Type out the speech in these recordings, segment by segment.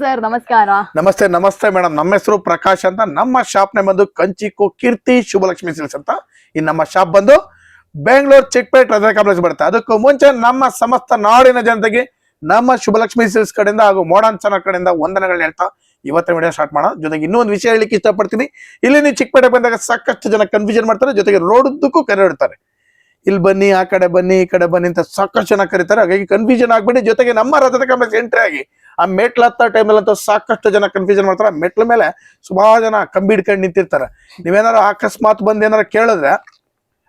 Sir, ನಮಸ್ಕಾರ. ನಮಸ್ತೆ ನಮಸ್ತೆ ಮೇಡಮ್. ನಮ್ಮ ಹೆಸರು ಪ್ರಕಾಶ್ ಅಂತ. ನಮ್ಮ ಶಾಪ್ ನೇ ಬಂದು ಕಂಚಿಕು ಕೀರ್ತಿ ಶುಭಲಕ್ಷ್ಮಿ ಸಿಲ್ಸ್ ಅಂತ. ಈ ನಮ್ಮ ಶಾಪ್ ಬಂದು ಬೆಂಗಳೂರು ಚಿಕ್ಕಪೇಟ್ ರಜಾ ಕಾಂಪ್ಲೆಕ್ಸ್ ಬರುತ್ತೆ. ಅದಕ್ಕೂ ಮುಂಚೆ ನಮ್ಮ ಸಮಸ್ತ ನಾಡಿನ ಜನತೆಗೆ ನಮ್ಮ ಶುಭಲಕ್ಷ್ಮಿ ಸಿಲ್ಸ್ ಕಡೆಯಿಂದ ಹಾಗೂ ಮೋಡನ್ ಚಾನಲ್ ಕಡೆಯಿಂದ ವಂದನೆಗಳನ್ನ ಹೇಳ್ತಾ ಇವತ್ತಿನ ವಿಡಿಯೋ ಸ್ಟಾರ್ಟ್ ಮಾಡೋಣ. ಜೊತೆಗೆ ಇನ್ನೂ ಒಂದು ವಿಷಯ ಹೇಳಲಿಕ್ಕೆ ಇಷ್ಟಪಡ್ತೀನಿ. ಇಲ್ಲಿ ನೀವು ಚಿಕ್ಕಪೇಟೆ ಬಂದಾಗ ಸಾಕಷ್ಟು ಜನ ಕನ್ಫ್ಯೂಷನ್ ಮಾಡ್ತಾರೆ. ಜೊತೆಗೆ ರೋಡ್ ಉದ್ದಕ್ಕೂ ಕರೆ ಇಡ್ತಾರೆ. ಇಲ್ಲಿ ಬನ್ನಿ, ಆ ಕಡೆ ಬನ್ನಿ, ಈ ಕಡೆ ಬನ್ನಿ ಅಂತ ಸಾಕಷ್ಟು ಜನ ಕರೀತಾರೆ. ಹಾಗಾಗಿ ಕನ್ಫ್ಯೂಷನ್ ಆಗ್ಬಿಟ್ಟು ಜೊತೆಗೆ ನಮ್ಮ ರಥದ ಕಾಂಪ್ಲೆಕ್ಸ್ ಎಂಟ್ರಿ ಆಗಿ ಆ ಮೆಟ್ಲ ಹತ್ತ ಟೈಮಲ್ಲಿ ಅಂತೂ ಸಾಕಷ್ಟು ಜನ ಕನ್ಫ್ಯೂಷನ್ ಮಾಡ್ತಾರೆ. ಆ ಮೆಟ್ಲ ಮೇಲೆ ಸುಮಾರು ಜನ ಕಂಬಿ ಹಿಡ್ಕೊಂಡು ನಿಂತಿರ್ತಾರೆ. ನೀವೇನಾರು ಅಕಸ್ಮಾತ್ ಬಂದು ಏನಾರು ಕೇಳಿದ್ರೆ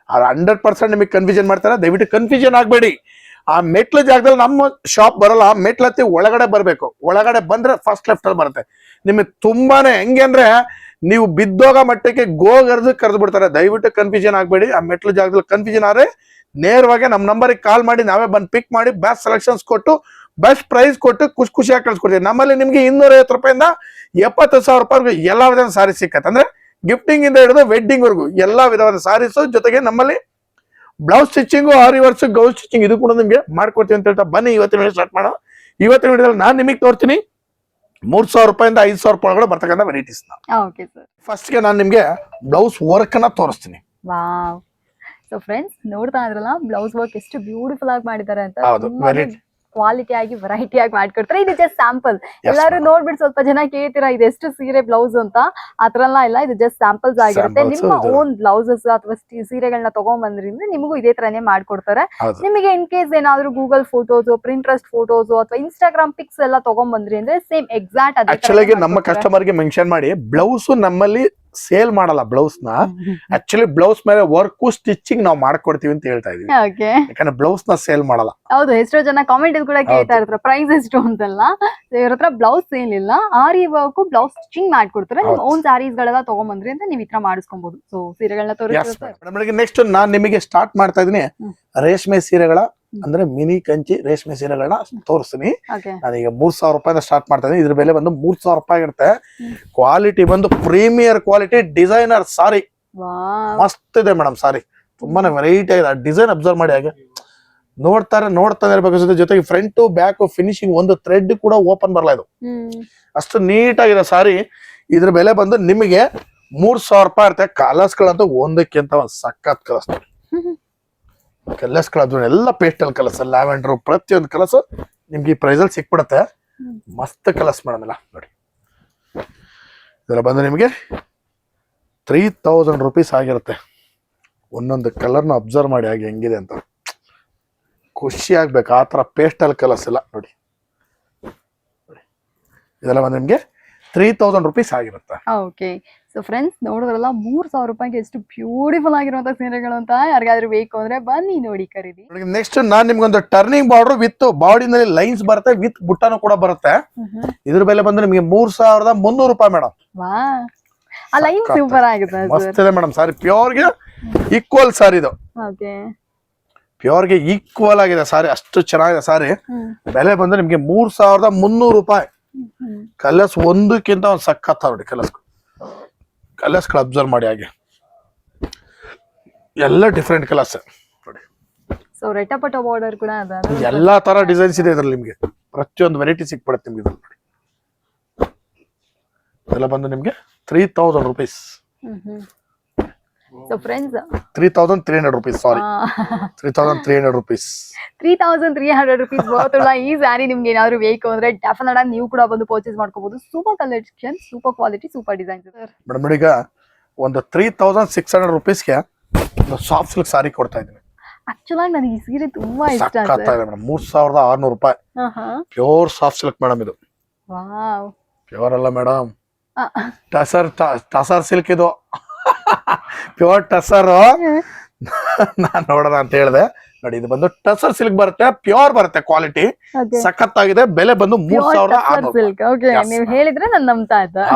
ಅವ್ರು ಹಂಡ್ರೆಡ್ ಪರ್ಸೆಂಟ್ ನಿಮಗೆ ಕನ್ಫ್ಯೂಷನ್ ಮಾಡ್ತಾರೆ. ದಯವಿಟ್ಟು ಕನ್ಫ್ಯೂಷನ್ ಆಗಬೇಡಿ. ಆ ಮೆಟ್ಲ ಜಾಗದಲ್ಲಿ ನಮ್ಮ ಶಾಪ್ ಬರಲ್ಲ. ಆ ಮೆಟ್ಲ ಹತ್ತಿ ಒಳಗಡೆ ಬರಬೇಕು. ಒಳಗಡೆ ಬಂದ್ರೆ ಫಸ್ಟ್ ಲೆಫ್ಟ್ ಅಲ್ಲಿ ಬರುತ್ತೆ. ನಿಮಗೆ ತುಂಬಾನೇ ಹೆಂಗೆ ಅಂದ್ರೆ ನೀವು ಬಿದ್ದೋಗ ಮಟ್ಟಕ್ಕೆ ಗೋಗರ್ದು ಕರೆದು ಬಿಡ್ತಾರೆ. ದಯವಿಟ್ಟು ಕನ್ಫ್ಯೂಷನ್ ಆಗಬೇಡಿ. ಆ ಮೆಟ್ಲು ಜಾಗದಲ್ಲಿ ಕನ್ಫ್ಯೂಷನ್ ಆದರೆ ನೇರವಾಗಿ ನಮ್ಮ ನಂಬರಿಗೆ ಕಾಲ್ ಮಾಡಿ, ನಾವೇ ಬಂದು ಪಿಕ್ ಮಾಡಿ ಬೆಸ್ಟ್ ಸೆಲೆಕ್ಷನ್ಸ್ ಕೊಟ್ಟು ಬೆಸ್ಟ್ ಪ್ರೈಸ್ ಕೊಟ್ಟು ಖುಷಿ ಖುಷಿಯಾಗಿ ಕಳ್ಸಿಕೊಡ್ತೀವಿ. ನಮ್ಮಲ್ಲಿ ನಿಮಗೆ ಇನ್ನೂರ ಐವತ್ತು ರೂಪಾಯಿಂದ ಎಪ್ಪತ್ತು ಸಾವಿರ ರೂಪಾಯಿವರೆಗೂ ಎಲ್ಲ ವಿಧದ ಸಾರಿ ಸಿಕ್ಕತ್ತೆ. ಅಂದ್ರೆ ಗಿಫ್ಟಿಂಗ್ ಇಂದ ಹಿಡಿದು ವೆಡ್ಡಿಂಗ್ವರೆಗೂ ಎಲ್ಲ ವಿಧವಾದ ಸಾರೀಸು ಜೊತೆಗೆ ನಮ್ಮಲ್ಲಿ ಬ್ಲೌಸ್ ಸ್ಟಿಚಿಂಗು ಆರು ಇವರ್ಸ್ ಗೌಸ್ ಸ್ಟಿಚಿಂಗ್ ಇದು ಕೂಡ ನಿಮಗೆ ಮಾಡ್ಕೊಡ್ತೀವಿ ಅಂತ ಹೇಳ್ತಾ ಬನ್ನಿ. ಇವತ್ತಿನ ಸ್ಟಾರ್ಟ್ ಮಾಡೋಣ. ಇವತ್ತಿನ ವಿಡಿಯೋದಲ್ಲಿ ನಾನು ನಿಮಗೆ ತೋರ್ತೀನಿ. ಮೂರ್ ಸಾವಿರ ರೂಪಾಯಿಂದ ಐದು ಸಾವಿರ ರೂಪಾಯಿ ಒಳಗಡೆ ಬರ್ತಕ್ಕಂಥ ವೆರೈಟೀಸ್ ಓಕೆ ಸರ್ ಫಸ್ಟ್ಗೆ ನಾನು ನಿಮ್ಗೆ ಬ್ಲೌಸ್ ವರ್ಕ್ ಅನ್ನ ತೋರಿಸ್ತೀನಿ. ವಾವ್ ಸೊ ಫ್ರೆಂಡ್ಸ್ ನೋಡ್ತಾ ಇದ್ರಲ್ಲ ಬ್ಲೌಸ್ ವರ್ಕ್ ಎಷ್ಟು ಬ್ಯೂಟಿಫುಲ್ ಆಗಿ ಮಾಡಿದ್ದಾರೆ ಅಂತ ಹೌದು, very- ಕ್ವಾಲಿಟಿ ಆಗಿ ವೆರೈಟಿ ಆಗಿ ಮಾಡ್ಕೊಡ್ತಾರೆ. ಇದು ಜಸ್ಟ್ ಸ್ಯಾಂಪಲ್ ಎಲ್ಲರೂ ನೋಡ್ಬಿಟ್ಟು ಸ್ವಲ್ಪ ಜನ ಕೇಳ್ತೀರಾ ಇದು ಎಷ್ಟು ಸೀರೆ ಬ್ಲೌಸ್ ಅಂತ? ಆತರ ಎಲ್ಲ ಇಲ್ಲ ಇದು ಜಸ್ಟ್ ಸ್ಯಾಂಪಲ್ಸ್ ಆಗಿರುತ್ತೆ. ನಿಮ್ಮ. ಓನ್ ಬ್ಲೌಸಸ್ ಅಥವಾ ಸೀರೆಗಳನ್ನ ತಗೊಂಡ್ಬಂದ್ರಿಂದ ನಿಮಗೂ ಇದೇ ತರನೇ ಮಾಡ್ಕೊಡ್ತಾರೆ. ನಿಮಗೆ ಇನ್ ಕೇಸ್ ಏನಾದ್ರು ಗೂಗಲ್ ಫೋಟೋಸ್ ಪ್ರಿಂಟ್ರೆಸ್ಟ್ ಫೋಟೋಸ್ ಅಥವಾ ಇನ್ಸ್ಟಾಗ್ರಾಮ್ ಪಿಕ್ಸ್ ಎಲ್ಲ ತಗೊಂಡ್ಬಂದ್ರಿ ಅಂದ್ರೆ ಸೇಮ್ ಎಕ್ಸಾಕ್ಟ್ ಅದೇ ಆಕ್ಚುಲಿ ನಮ್ಮ ಕಸ್ಟಮರ್ಗೆ ಮೆನ್ಷನ್ ಮಾಡಿ ಬ್ಲೌಸ್ ನಮ್ಮಲ್ಲಿ ಸೇಲ್ ಮಾಡಲ್ಲ ಬ್ಲೌಸ್ನ ಆಕ್ಚುಲಿ ಬ್ಲೌಸ್ ಮೇಲೆ ವರ್ಕು ಸ್ಟಿಚಿಂಗ್ ನಾವು ಮಾಡ್ಕೊಡ್ತೀವಿ ಅಂತ ಹೇಳ್ತಾ ಇದೀವಿ. ಯಾಕಂದ್ರೆ ಬ್ಲೌಸ್ನ ಸೇಲ್ ಮಾಡಲ್ಲ. ಹೌದು ಎಷ್ಟೋ ಜನ ಕಾಮೆಂಟ್ ಕೂಡ ಕೇಳ್ತಾ ಇರ್ತಾರೆ ಪ್ರೈಸ್ ಎಷ್ಟು ಅಂತಲ್ಲ? ಇವ್ರ ಹತ್ರ ಬ್ಲೌಸ್ ಏನಿಲ್ಲ ಆರಿ ವರ್ಕ್ ಬ್ಲೌಸ್ ಸ್ಟಿಚಿಂಗ್ ಮಾಡ್ಕೊಡ್ತಾರೆ. ನಿಮ್ಮ. ಓನ್ ಸ್ಯಾರೀಸ್ ಗಳೆಲ್ಲ ತಗೊಂಬಂದ್ರಿ ಅಂತ ನೀವು ಈ ತರ ಮಾಡಿಸ್ಕೊಬಹುದು ಸೊ ಸೀರೆಗಳನ್ನ ತೋರಿಸ್ತಾರೆ ನೆಕ್ಸ್ಟ್ ನಾನ್ ನಿಮಗೆ ಸ್ಟಾರ್ಟ್ ಮಾಡ್ತಾ ಇದೀನಿ ರೇಷ್ಮೆ ಸೀರೆಗಳ. ಅಂದ್ರೆ ಮಿನಿ ಕಂಚಿ ರೇಷ್ಮೆ ಸೀರೆಗಳನ್ನ ತೋರಿಸ್ತೀನಿ. ನಾನು ನಾನೀಗ ಮೂರ್ ಸಾವಿರ ರೂಪಾಯಿಂದ ಸ್ಟಾರ್ಟ್ ಮಾಡ್ತಾ ಇದ್ದೀನಿ ಇದ್ರ ಬೆಲೆ ಬಂದು ಮೂರ್ ಸಾವಿರ ರೂಪಾಯಿ ಇರುತ್ತೆ ಕ್ವಾಲಿಟಿ ಬಂದು ಪ್ರೀಮಿಯರ್ ಕ್ವಾಲಿಟಿ ಡಿಸೈನರ್ ಸಾರಿ. ಮಸ್ತ್ ಇದೆ ಮೇಡಮ್ ಸಾರಿ. ತುಂಬಾನೇ ವೆರೈಟಿ ಆಗಿದೆ. ಡಿಸೈನ್ ಅಬ್ಸರ್ವ್ ಮಾಡಿ ಹಾಗೆ. ನೋಡ್ತಾರೆ ನೋಡ್ತಾನೆ ಇರ್ಬೇಕು ಜೊತೆಗೆ ಫ್ರಂಟ್ ಬ್ಯಾಕ್ ಫಿನಿಶಿಂಗ್ ಒಂದು ಥ್ರೆಡ್ ಕೂಡ ಓಪನ್ ಬರಲ್ಲ ಇದು. ಅಷ್ಟು ನೀಟ್ ಆಗಿದೆ ಸಾರಿ. ಇದ್ರ ಬೆಲೆ ಬಂದು ನಿಮಗೆ ಮೂರ್ ಸಾವಿರ ರೂಪಾಯಿ ಇರುತ್ತೆ. ಕಲರ್ಸ್ ಗಳಂತೂ ಒಂದಕ್ಕಿಂತ ಒಂದು ಸಖತ್ ಕಲರ್ಸ್ ಕಲರ್ಸ್ಗಳು ಎಲ್ಲ ಪೇಸ್ಟಲ್ ಕಲರ್ಸ್ ಲ್ಯಾವೆಂಡರ್ ಪ್ರತಿಯೊಂದು ಕಲರ್ಸ್ ನಿಮ್ಗೆ ಈ ಪ್ರೈಸಲ್ಲಿ ಸಿಕ್ಬಿಡುತ್ತೆ. ಮಸ್ತ್ ಕಲರ್ಸ್ ಮೇಡಮ್ ಎಲ್ಲ ನೋಡಿ. ಇದೆಲ್ಲ ಬಂದು ನಿಮಗೆ ತ್ರೀ ತೌಸಂಡ್ ರುಪೀಸ್ ಆಗಿರುತ್ತೆ. ಒಂದೊಂದು ಕಲರ್ನ ಅಬ್ಸರ್ವ್ ಮಾಡಿ ಹಾಗೆ ಹೆಂಗಿದೆ ಅಂತ. ಖುಷಿ ಆಗ್ಬೇಕು ಆ ಥರ ಪೇಸ್ಟಲ್ ಕಲರ್ಸ್ ಎಲ್ಲ ನೋಡಿ. ನೋಡಿ. ಇದೆಲ್ಲ ಬಂದು ನಿಮಗೆ ತ್ರೀ ತೌಸಂಡ್ ರುಪೀಸ್ ಆಗಿರುತ್ತೆ. ಓಕೆ ಸೊ ಫ್ರೆಂಡ್ಸ್ ನೋಡಿದ್ರಲ್ಲ ಮೂರ್ ಸಾವಿರ ರೂಪಾಯಿಗೆ ಎಷ್ಟು ಬ್ಯೂಟಿಫುಲ್ ಆಗಿರುವಂತ ಸೀರೆಗಳು ಅಂತ ಯಾರಿಗಾದ್ರೂ ಬೇಕು ಅಂದ್ರೆ ಬನ್ನಿ ನೋಡಿ ಖರೀದಿ. ನೆಕ್ಸ್ಟ್ ನಾನ್ ನಿಮ್ಗೊಂದು ಟರ್ನಿಂಗ್ ಬಾರ್ಡರ್ ವಿತ್ ಬಾಡಿನಲ್ಲಿ ಲೈನ್ಸ್ ಬರುತ್ತೆ ವಿತ್ ಬುಟ್ಟನು ಕೂಡ ಬರುತ್ತೆ. ಇದ್ರ ಬೆಲೆ ಬಂದ್ರೆ ನಿಮಗೆ ಮೂರ್ ಸಾವಿರದ ಮುನ್ನೂರು ರೂಪಾಯಿ ಮೇಡಮ್ ವಾ. ಆ ಲೈನ್ ಸೂಪರ್ ಆಗಿದೆ ಮಸ್ತ್ ಇದೆ ಮೇಡಮ್ ಸಾರಿ ಪ್ಯೂರ್ಗೆ ಈಕ್ವಲ್ ಸಾರಿ ಇದು. ಓಕೆ ಪ್ಯೂರ್ಗೆ ಈಕ್ವಲ್ ಆಗಿದೆ ಸಾರಿ ಅಷ್ಟು ಚೆನ್ನಾಗಿದೆ ಸಾರಿ ಬೆಲೆ ಬಂದ್ರೆ ನಿಮ್ಗೆ ಮೂರ್ ಸಾವಿರದ ಮುನ್ನೂರು ರೂಪಾಯಿ. ಕಲರ್ಸ್ ಒಂದಕ್ಕಿಂತ ಒಂದು ಸಖತ್ ನೋಡಿ ಕಲರ್ಸ್ ಕಲರ್ಸ್ಗಳು ಅಬ್ಸರ್ವ್ ಮಾಡಿ ಹಾಗೆ. ಎಲ್ಲ ಡಿಫ್ರೆಂಟ್ ಕಲರ್ಸ್ ನೋಡಿ. ಸೊ ರೆಟಪಟ ಬಾರ್ಡರ್ ಕೂಡ ಅದ ಎಲ್ಲಾ ತರ ಡಿಸೈನ್ಸ್ ಇದೆ ಇದ್ರಲ್ಲಿ ನಿಮ್ಗೆ. ಪ್ರತಿಯೊಂದು ವೆರೈಟಿ ಸಿಕ್ಬಿಡುತ್ತೆ ನಿಮ್ಗೆ ಇದ್ರಲ್ಲಿ ನೋಡಿ. ಇದೆಲ್ಲ ಬಂದು ನಿಮ್ಗೆ three thousand rupees so friends three thousand three hundred rupees sorry three thousand three hundred rupees three thousand three hundred rupees ಬರುತ್ತಲ್ಲ ಈ ಸ್ಯಾರಿ ನಿಮ್ಗೆ ಏನಾದ್ರು ಬೇಕು ಅಂದ್ರೆ ಡೆಫಿನೆಟ್ ಆಗಿ ನೀವು ಕೂಡ ಬಂದು ಪರ್ಚೇಸ್ ಮಾಡ್ಕೋಬಹುದು super collection super quality super design madam ಈಗ ಒಂದು ತ್ರೀ ತೌಸಂಡ್ ಸಿಕ್ಸ್ ಹಂಡ್ರೆಡ್ ರುಪೀಸ್ಗೆ ಒಂದು ಸಾಫ್ಟ್ ಸಿಲ್ಕ್ ಸಾರಿ ಕೊಡ್ತಾ ಇದ್ದೀನಿ. ಆಕ್ಚುಲ್ ಆಗಿ ನನಗೆ ಈ ಸೀರೆ ತುಂಬಾ ಇಷ್ಟ ಮೇಡಮ್. ಮೂರ್ ಸಾವಿರದ ಆರ್ನೂರು ರೂಪಾಯಿ. ಪ್ಯೂರ್ ಸಾಫ್ಟ್ ಸಿಲ್ಕ್ ಮೇಡಮ್ ಇದು. ಪ್ಯೂರ್ ಅಲ್ಲ ಮೇಡಮ್. ಟಸರ್ ಟಸರ್ ಸಿಲ್ಕ್ ಇದು. ಪ್ಯೂರ್ ಟಸರ್ ನಾನ್ ನೋಡೋಣ ಅಂತ ಹೇಳಿದೆ. ನೋಡಿ ಇದು ಬಂದು ಟಸರ್ ಸಿಲ್ಕ್ ಬರುತ್ತೆ ಪ್ಯೂರ್ ಬರುತ್ತೆ ಕ್ವಾಲಿಟಿ ಸಖತ್ ಆಗಿದೆ ಬೆಲೆ ಬಂದು ಮೂರ್ ಸಾವಿರ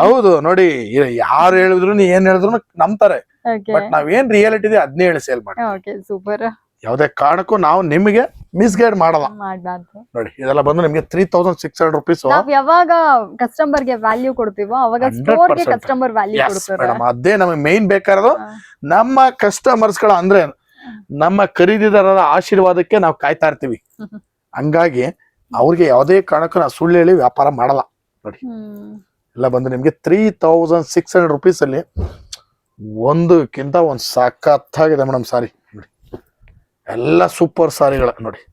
ಹೌದು ನೋಡಿ ಯಾರು ಹೇಳಿದ್ರು ಏನ್ ಹೇಳಿದ್ರು ನಂಬ್ತಾರೆ. ಬಟ್ ನಾವ್ ಏನ್ ರಿಯಾಲಿಟಿ ಇದೆ ಅದನ್ನೇ ಹೇಳಿ ಸೇಲ್ ಮಾಡಿ ಸೂಪರ್ ಯಾವುದೇ ಕಾರಣಕ್ಕೂ ನಾವು ನಿಮಗೆ ಮಿಸ್ಗೈಡ್ ಮಾಡಲ್ಲ. ಮಾಡ್ಬಾರ್ದು. ನೋಡಿ ಇದೆಲ್ಲ ಬಂದು ನಿಮಗೆ three thousand six hundred rupees ನಾವ್ ಯಾವಾಗ ಕಸ್ಟಮರ್ಗೆ ವ್ಯಾಲ್ಯೂ ಕೊಡ್ತೀವೋ ಅವಾಗ 100% ಸ್ಟೋರ್ಗೆ ಕಸ್ಟಮರ್ ವ್ಯಾಲ್ಯೂ ಕೊಡ್ತಾರೆ. ಮೇಡಮ್ ಅದೇ ನಮಗೆ ಮೇನ್ ಬೇಕಾರದು ನಮ್ಮ ಕಸ್ಟಮರ್ಸ್ಗಳ ಅಂದ್ರೆ ನಮ್ಮ ಖರೀದಿದಾರರ ಆಶೀರ್ವಾದಕ್ಕೆ ನಾವು ಕಾಯ್ತಾ ಇರ್ತೀವಿ. ಹಂಗಾಗಿ ಅವ್ರಿಗೆ ಯಾವುದೇ ಕಾರಣಕ್ಕೂ ನಾವು ಸುಳ್ಳು ಹೇಳಿ ವ್ಯಾಪಾರ ಮಾಡಲ್ಲ. ನೋಡಿ ಎಲ್ಲ ಬಂದು ನಿಮಗೆ three thousand six hundred rupees ಅಲ್ಲಿ ಒಂದಕ್ಕಿಂತ ಒಂದು ಸಖತ್ತಾಗಿದೆ ಮೇಡಮ್ ಸಾರಿ. ಎಲ್ಲ ಸೂಪರ್ ಸಾರಿಗಳ ನೋಡಿ.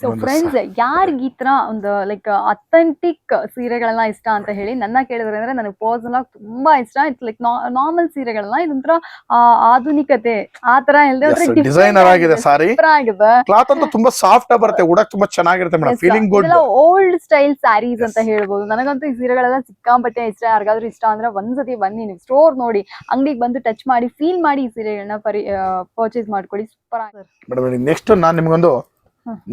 ಸೊ ಫ್ರೆಂಡ್ಸ್ ಯಾರಿಗೆ ಈ ತರ ಒಂದು ಲೈಕ್ ಅಥೆಂಟಿಕ್ ಸೀರೆಗಳನ್ನ ಇಷ್ಟ ಅಂತ ಹೇಳಿ ನನ್ನ ಕೇಳಿದ್ರೆ ಅಂದ್ರೆ ನನಗೆ ಪರ್ಸನಲ್ ಆಗಿ ತುಂಬಾ ಇಷ್ಟ. ಇಟ್ಸ್ ಲೈಕ್ ನಾರ್ಮಲ್ ಸೀರೆಗಳನ್ನ ಇದೊಂಥರ ಆಧುನಿಕತೆ ಆ ತರ ಇಲ್ಲದೆ ಡಿಸೈನರ್ ಆಗಿದೆ ಸಾರಿ. ಆಗಿದೆ. ಕ್ಲಾತ್ ಅಂತ ತುಂಬಾ ಸಾಫ್ಟ್ ಬರುತ್ತೆ ಉಡಕ್ ತುಂಬಾ ಚೆನ್ನಾಗಿರುತ್ತೆ madam feeling good old style saris ಅಂತ ಹೇಳ್ಬೋದು. ನನಗಂತೂ ಈ ಸೀರೆಗಳೆಲ್ಲ ಸಿಕ್ಕಾಪಟ್ಟೆ ಇಷ್ಟ. ಯಾರಿಗಾದ್ರೂ ಇಷ್ಟ ಅಂದ್ರೆ ಒಂದ್ಸತಿ ಬನ್ನಿ ನೀವು ಸ್ಟೋರ್ ನೋಡಿ ಅಂಗಡಿಗೆ ಬಂದು ಟಚ್ ಮಾಡಿ ಫೀಲ್ ಮಾಡಿ ಈ ಸೀರೆಗಳನ್ನ ಪರಿ ಪರ್ಚೇಸ್ ಮಾಡ್ಕೊಳ್ಳಿ ಸೂಪರ್ ಆಗಿದೆ ನೆಕ್ಸ್ಟ್ ನಾನು ನಿಮ್ಗೊಂದು.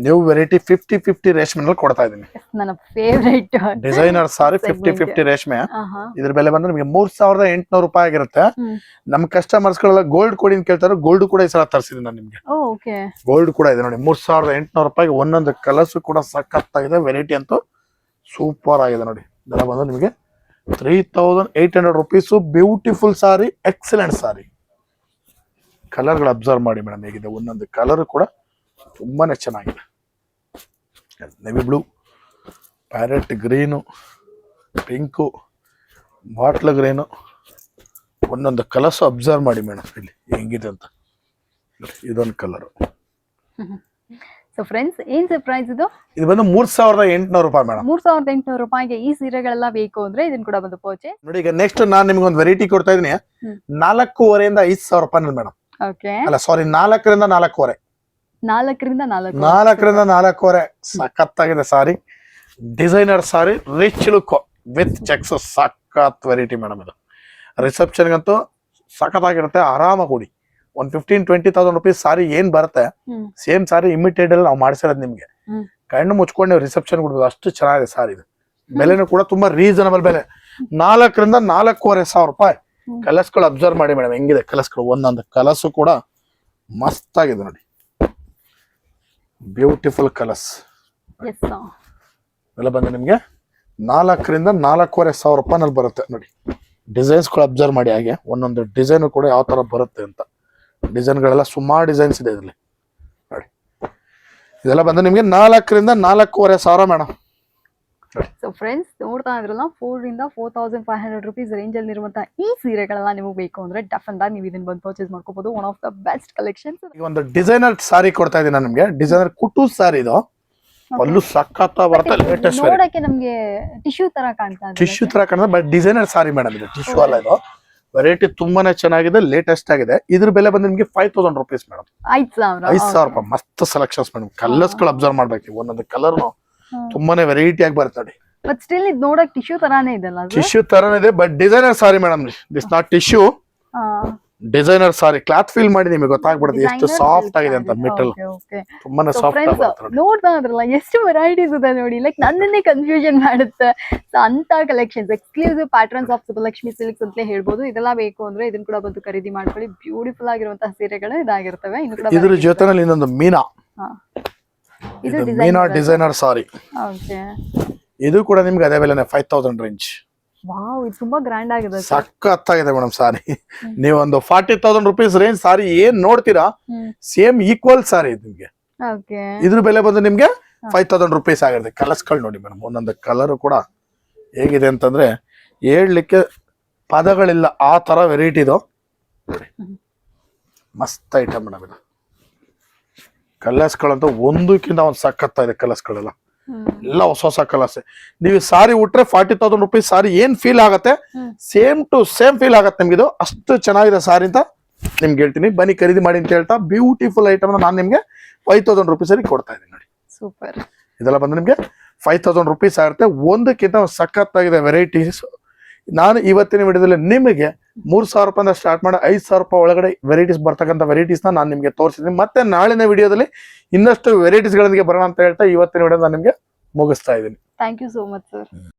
ನ್ಯೂ ವೆರೈಟಿ ಫಿಫ್ಟಿ ಫಿಫ್ಟಿ ರೇಷ್ಮೆನಲ್ಲಿ ಕೊಡ್ತಾ ಇದ್ದೀನಿ. ನನ್ನ favourite designer sari fifty. Fifty ರೇಷ್ಮೆ. ಇದ್ರ ಬೆಲೆ ಬಂದ್ರೆ ನಿಮಗೆ ಮೂರ್ ಸಾವಿರದ ಎಂಟುನೂರು ರೂಪಾಯಿ ಆಗಿರುತ್ತೆ. ನಮ್ ಕಸ್ಟಮರ್ಸ್ ಗಳೆಲ್ಲ ಗೋಲ್ಡ್ ಕೊಡಿ ಅಂತ ಕೇಳ್ತಾರೆ ಗೋಲ್ಡ್ ಕೂಡ ಈ ಸಲ ತರಿಸಿದ್ದೀನಿ ನಾನು ನಿಮ್ಗೆ. ಗೋಲ್ಡ್ ಕೂಡ ಇದೆ ನೋಡಿ ಮೂರ್ ಸಾವಿರದ ಎಂಟುನೂರು ರೂಪಾಯಿಗೆ ಒಂದೊಂದು ಕಲರ್ಸ್ ಕೂಡ ಸಖತ್ತಾಗಿದೆ ವೆರೈಟಿ ಅಂತೂ ಸೂಪರ್ ಆಗಿದೆ ನೋಡಿ. ಇದೆಲ್ಲ ಬಂದ್ರೆ ನಿಮಗೆ three thousand eight hundred rupees beautiful sari excellent sari ಕಲರ್ಗಳು observe ಮಾಡಿ ಮೇಡಮ್ ಹೇಗಿದೆ? ಒಂದೊಂದು ಕಲರ್ ಕೂಡ ತುಂಬಾನೇ ಚೆನ್ನಾಗಿದೆ. Navy blue parrot green pink bottle green ಒಂದೊಂದು ಕಲರ್ಸ್ ಅಬ್ಸರ್ವ್ ಮಾಡಿ ಮೇಡಮ್ ಇಲ್ಲಿ ಹೆಂಗಿದೆ ಅಂತ. ಇದೊಂದು ಕಲರು ಸೊ ಫ್ರೆಂಡ್ಸ್ ಏನ್ ಸರ್ಪ್ರೈಸ್ ಇದು? ಇದು ಬಂದು ಮೂರ್ ಸಾವಿರದ ಎಂಟುನೂರು ರೂಪಾಯಿ ಮೇಡಮ್ ಮೂರ್ ಸಾವಿರದ ಎಂಟುನೂರು ರೂಪಾಯಿಗೆ ಈ ಸೀರೆಗಳೆಲ್ಲ ಬೇಕು ಅಂದ್ರೆ ಇದನ್ನ ಕೂಡ ಬಂದು ಪರ್ಚೇಸ್ ನೋಡಿ ಈಗ ನೆಕ್ಸ್ಟ್ ನಾನು ನಿಮ್ಗೆ ಒಂದು ವೆರೈಟಿ ಕೊಡ್ತಾ ಇದೀನಿ. ನಾಲ್ಕೂವರೆಯಿಂದ ಐದು ಸಾವಿರ ರೂಪಾಯಿ ಮೇಡಮ್ ಓಕೆ ಅಲ್ಲ ಸಾರಿ ನಾಲ್ಕರಿಂದ ನಾಲ್ಕೂವರೆ. ನಾಲ್ಕರಿಂದ ನಾಲ್ಕು ನಾಲ್ಕರಿಂದ ನಾಲ್ಕೂವರೆ. ಸಖತ್ತಾಗಿದೆ sari. Designer sari rich look with checks ಸಖತ್ ವೆರೈಟಿ ಮೇಡಮ್ ಇದು. ರಿಸೆಪ್ಷನ್ಗಂತೂ ಸಖತ್ತಾಗಿರುತ್ತೆ. ಆರಾಮಾಗಿ ಕೊಡಿ. ಒಂದ್ fifteen twenty thousand rupees sari ಏನ್ ಬರುತ್ತೆ. ಸೇಮ್ ಸಾರಿ ಇಮಿಟೇಡ್ ಅಲ್ಲಿ ನಾವು ಮಾಡಿಸಿರೋದು ನಿಮ್ಗೆ. ಕಣ್ಣು ಮುಚ್ಕೊಂಡು ನೀವು ರಿಸೆಪ್ಷನ್ ಕೊಡ್ಬೋದು ಅಷ್ಟು ಚೆನ್ನಾಗಿದೆ ಸಾರಿ ಇದು. ಬೆಲೆನೂ ಕೂಡ ತುಂಬಾ ರೀಸನಬಲ್ ಬೆಲೆ. ನಾಲ್ಕರಿಂದ ನಾಲ್ಕೂವರೆ ಸಾವಿರ ರೂಪಾಯಿ. ಕಲಸ್ಗಳು ಕಲರ್ಸ್ಗಳು ಅಬ್ಸರ್ವ್ ಮಾಡಿ ಮೇಡಮ್ ಹೆಂಗಿದೆ ಕಲರ್ಸ್ಗಳು? ಒಂದೊಂದು ಕಲರ್ಸು ಕೂಡ ಮಸ್ತ್ ಆಗಿದೆ ನೋಡಿ. ಬ್ಯೂಟಿಫುಲ್ ಕಲರ್ಸ್ ಎಲ್ಲ ಬಂದ ನಿಮಗೆ? ನಾಲ್ಕರಿಂದ ನಾಲ್ಕೂವರೆ ಸಾವಿರ ರೂಪಾಯಿನಲ್ಲಿ ಬರುತ್ತೆ ನೋಡಿ. ಡಿಸೈನ್ಸ್ಗಳು ಅಬ್ಸರ್ವ್ ಮಾಡಿ ಹಾಗೆ. ಒಂದೊಂದು ಡಿಸೈನ್ ಕೂಡ ಯಾವ ತರ ಬರುತ್ತೆ ಅಂತ. ಡಿಸೈನ್ಗಳೆಲ್ಲ ಸುಮಾರು ಡಿಸೈನ್ಸ್ ಇದೆ ಇದರಲ್ಲಿ. ನೋಡಿ. ಇದೆಲ್ಲ ಬಂದು ನಿಮಗೆ ನಾಲ್ಕರಿಂದ ನಾಲ್ಕೂವರೆ ಸಾವಿರ ಮೇಡಮ್ ಸೊ ಫ್ರೆಂಡ್ಸ್ ನೋಡ್ತಾ ಇದ್ರಲ್ಲ ಫೋರ್ ಇಂದ four thousand five hundred rupees range ಅಲ್ಲಿ ಇರುವಂತಹ ಈ ಸೀರೆಗಳೆಲ್ಲ ನಿಮಗೆ ಬೇಕು ಅಂದ್ರೆ ಡೆಫನ್ ಆಗಿ ನೀವು ಇದನ್ನ ಬಂದು ಪರ್ಚೇಸ್ ಮಾಡ್ಕೋಬಹುದು one of the best collection ಒಂದು ಡಿಸೈನರ್ ಸಾರಿ ಕೊಡ್ತಾ ಇದ್ದೀನಿ ನಮಗೆ. ಡಿಸೈನರ್ ಕುಟು ಸಾರಿ ಇದು. ಅಲ್ಲೂ ಸಖತ್ತ ಬರುತ್ತೆ ಲೇಟೆಸ್ಟ್ ನೋಡಕ್ಕೆ ನಮಗೆ ಟಿಶ್ಯೂ ತರ ಕಾಣ್ತಾ ಇದೆ. ಟಿಶ್ಯೂ ತರ ಕಾಣ್ತಾ ಬಟ್ ಡಿಸೈನರ್ ಸಾರಿ ಮೇಡಮ್ ಇದು ಟಿಶ್ಯೂ ಅಲ್ಲ ಇದು. ವೆರೈಟಿ ತುಂಬಾನೇ ಚೆನ್ನಾಗಿದೆ ಲೇಟೆಸ್ಟ್ ಆಗಿದೆ. ಇದ್ರ ಬೆಲೆ ಬಂದು ನಿಮಗೆ ಫೈವ್ ತೌಸಂಡ್ ರುಪೀಸ್ ಮೇಡಮ್ ಐದು ಸಾವಿರ. ಐದ್ ಸಾವಿರ ರೂಪಾಯಿ ಮಸ್ತ್ ಸೆಲೆಕ್ಷನ್ಸ್ ಮೇಡಮ್ ಕಲರ್ಸ್ಗಳು ಅಬ್ಸರ್ವ್ ಮಾಡ್ಬೇಕು. ಒಂದೊಂದು ಕಲರ್ ತುಂಬಾನೇ ವೆರೈಟಿ ಆಗಿ ಬರುತ್ತೆ ನೋಡಿ ಬಟ್ ಸ್ಟಿಲ್ ಇದು ನೋಡಕ್ ಟಿಶ್ಯೂ ತರಾನೇ ಇದೆಲ್ಲ ಟಿಶ್ಯೂ ತರನೇ ಇದೆ but designer sari madam this not tissue designer sari cloth feel ಮಾಡಿ ನಿಮಗೆ ಗೊತ್ತಾಗ್ಬಿಡುತ್ತೆ ಎಷ್ಟು ಸಾಫ್ಟ್ ಆಗಿದೆ ಅಂತ ಮೆಟಲ್ ತುಂಬಾನೇ ಸಾಫ್ಟ್ ಫ್ರೆಂಡ್ಸ್ ಆಗುತ್ತೆ ನೋಡಿ. ನೋಡ್ತಾ ಇದ್ರಲ್ಲ ಎಷ್ಟು ವೆರೈಟೀಸ್ ಇದೆ ನೋಡಿ. ಲೈಕ್ ನನ್ನನ್ನೇ ಕನ್ಫ್ಯೂಷನ್ ಮಾಡುತ್ತೆ. ಅಂತ collections exclusive patterns of Subbalakshmi silks ಅಂತಲೇ ಹೇಳ್ಬೋದು. ಇದೆಲ್ಲ ಬೇಕು ಅಂದ್ರೆ ಇದನ್ನ ಕೂಡ ಬಂದು ಖರೀದಿ ಮಾಡ್ಕೊಳ್ಳಿ. ಬ್ಯೂಟಿಫುಲ್ ಆಗಿರುವಂತಹ ಸೀರೆಗಳು ಇದಾಗಿರ್ತವೆ ಇನ್ನು ಕೂಡ ಇದ್ರ ಜೊತೆನಲ್ಲಿ ಇನ್ನೊಂದು ಮೀನಾ. ಇದು ಮೀನಾ ಡಿಸೈನರ್ ಸಾರಿ ಓಕೆ ಇದು ಕೂಡ ನಿಮ್ಗೆ ಅದೇ ಬೆಲೆನೆ ಫೈವ್ ತೌಸಂಡ್ ರೇಂಜ್ ವಾವ್ ಇದು ತುಂಬಾ ಗ್ರ್ಯಾಂಡ್ ಆಗಿದೆ. ಸಖತ್ತಾಗಿದೆ ಮೇಡಮ್ ಸಾರಿ ನೀವೊಂದು forty thousand rupees range sari ಏನ್ ನೋಡ್ತೀರಾ ಸೇಮ್ ಈಕ್ವಲ್ ಸಾರಿ ಇದು ನಿಮ್ಗೆ. ಇದ್ರ ಬೆಲೆ ಬಂದು ನಿಮ್ಗೆ ಫೈವ್ ತೌಸಂಡ್ ರುಪೀಸ್ ಆಗಿರುತ್ತೆ ಕಲರ್ಸ್ಗಳು ನೋಡಿ ಮೇಡಮ್ ಒಂದೊಂದು ಕಲರ್ ಕೂಡ ಹೇಗಿದೆ ಅಂತಂದ್ರೆ ಹೇಳ್ಲಿಕ್ಕೆ ಪದಗಳಿಲ್ಲ ಆ ತರ ವೆರೈಟಿ ಇದು. ಮಸ್ತ್ ಐಟಮ್ ಮೇಡಮ್ ಇದು. ಕಲರ್ಸ್ಗಳಂತೂ ಒಂದಕ್ಕಿಂತ ಒಂದು ಸಖತ್ತಾಗಿದೆ ಕಲರ್ಸ್ಗಳೆಲ್ಲ ಹ್ಮ್. ಎಲ್ಲ ಹೊಸ ಹೊಸ ಕಲರ್ಸ್ ನೀವು ಸಾರಿ ಉಟ್ರೆ ಫಾರ್ಟಿ ತೌಸಂಡ್ ರುಪೀಸ್ ಸಾರಿ ಏನ್ ಫೀಲ್ ಆಗತ್ತೆ. ಸೇಮ್ ಟು ಸೇಮ್ ಫೀಲ್ ಆಗತ್ತೆ ನಿಮ್ಗೆ ಇದು. ಅಷ್ಟು ಚೆನ್ನಾಗಿದೆ ಸಾರಿ ಅಂತ ನಿಮ್ಗೆ ಹೇಳ್ತೀನಿ. ಬನ್ನಿ ಖರೀದಿ ಮಾಡಿ ಅಂತ ಹೇಳ್ತಾ ಬ್ಯೂಟಿಫುಲ್ ಐಟಮ್ ನಾನು ನಿಮ್ಗೆ ಫೈವ್ ತೌಸಂಡ್ ರುಪೀಸ್ ಅಲ್ಲಿ ಕೊಡ್ತಾ ಇದ್ದೀನಿ ನೋಡಿ. ಸೂಪರ್ ಇದೆಲ್ಲ ಬಂದ್ರೆ ನಿಮಗೆ ಫೈವ್ ತೌಸಂಡ್ ರುಪೀಸ್ ಆಗುತ್ತೆ. ಒಂದಕ್ಕಿಂತ ಒಂದು ಸಖತ್ತಾಗಿದೆ ವೆರೈಟೀಸ್ ನಾನು ಇವತ್ತಿನ ವಿಡಿಯೋದಲ್ಲಿ ನಿಮಗೆ ಮೂರ್ ಸಾವಿರ ರೂಪಾಯಿಂದ ಸ್ಟಾರ್ಟ್ ಮಾಡಿ ಐದು ಸಾವಿರ ರೂಪಾಯಿ ಒಳಗಡೆ ವೆರೈಟೀಸ್ ಬರ್ತಕ್ಕಂಥ ವೆರೈಟೀಸ್ನ ನಾನು ನಿಮಗೆ ತೋರಿಸಿದ್ದೀನಿ. ಮತ್ತೆ ನಾಳಿನ ವಿಡಿಯೋದಲ್ಲಿ ಇನ್ನಷ್ಟು ವೆರೈಟೀಸ್ಗಳೊಂದಿಗೆ ಬರೋಣ ಅಂತ ಹೇಳ್ತಾ ಇವತ್ತಿನ ವಿಡಿಯೋ ನಾನು ನಿಮಗೆ ಮುಗಿಸ್ತಾ ಇದ್ದೀನಿ. Thank you so much sir